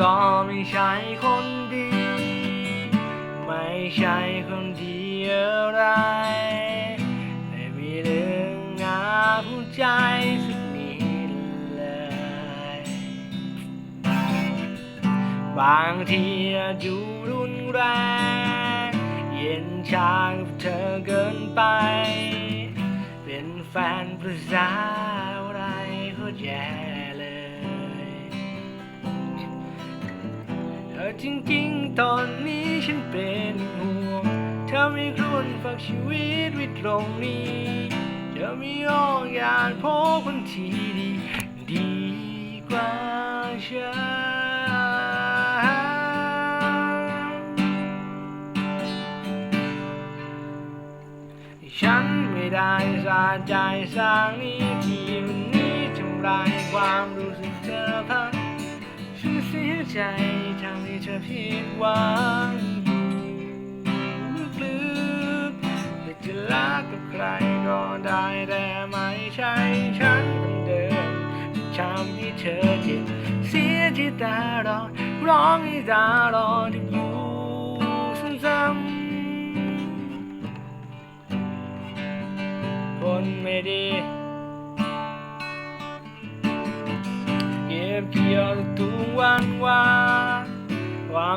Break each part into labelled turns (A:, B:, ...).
A: ก็ไม่ใช่คนดี ไม่ใช่คนดีอะไร ไม่มีเรื่องน่าภูมิใจสักนิดเลย บางทีอาจดูรุนแรง เย็นชากับเธอเกินไป เป็นแฟนภาษาอะไรก็แย่ จริงๆ ตอนนี้ฉันเป็นห่วง เธอไม่ควรฝากชีวิตไว้ตรงนี้เธอไม่ยอมอยากพบคนที่ดี ดีกว่าฉันฉันไม่ได้สาใจสร้างนี้ที่วันนี้ทำลายความรู้สึกเธอพัง ฉันเสียใจทำให้เธอผิดหวังลึกๆอยากจะรักกับใครก็ได้แต่ไม่ใช่ฉันคนเดิมที่ทำให้เธอเจ็บเสียที่ตาลอดร้องให้ตาลอดอยู่ซ้ำๆคนไม่ดีเก็บเกี่ยวตัว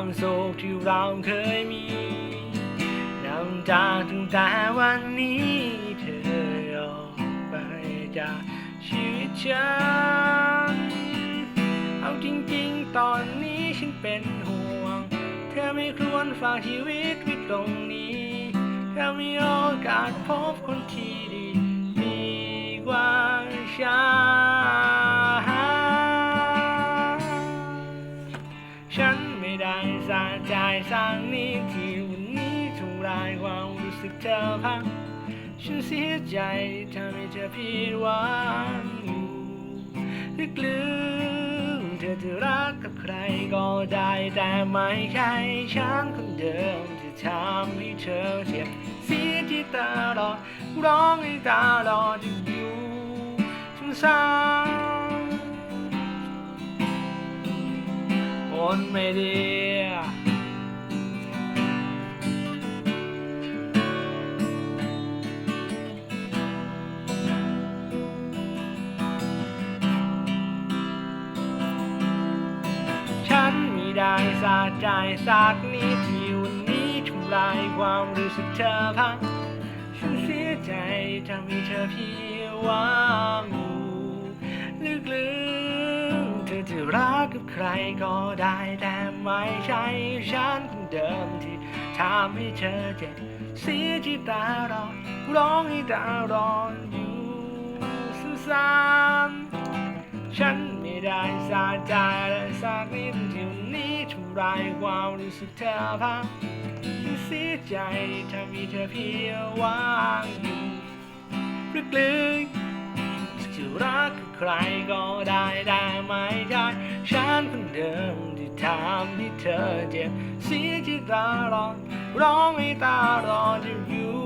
A: ความโศกที่เราเคยมีน้ำตาถึงแต่วันนี้เธอออกไปจากชีวิตฉันเอาจริงๆ ตอนนี้ฉันเป็นห่วง เธอไม่ควรฝากชีวิตไว้ตรงนี้เธอมีโอกาสพบคนที่ดี ดีกว่าฉัน จสร้างนี้ที่วันนี้ทำลายความรู้สึกเธอพังฉันเสียใจทำให้เธอผิดหวังอยู่ลึกๆเธอจะรักกับใครก็ได้แต่ไม่ใช่ฉันคนเดิมที่ทำให้เธอเจ็บเสียที่ตาลอดร้องให้ตาลอดอยู่ซ้ำๆคนไม่ดี ได้สาใจสักนิดที่นนี้ทำลายความรู้สึกเธอพังฉันเสียใจทำให้เธอผิดหวังอยู่ลึกๆเธอจะรักกับใครก็ได้แต่ไม่ใช่ฉันคนเดิมที่ทำให้เธอเจ็บเสียที่ตาลอนร้องให้ตาร้อนอยู่ซ้ำ ฉันไม่ได้สาใจและสักนิดที่วันนี้ทำลายความรู้สึกเธอพังฉันเสียใจที่ทำให้เธอเพียงว่างอยู่ลึกๆจะรักใครก็ได้แต่ไม่ใช่ฉันคนเดิมที่ทำให้เธอเจ็บเสียที่ตาลอนร้องให้ตาลอนจะอยู่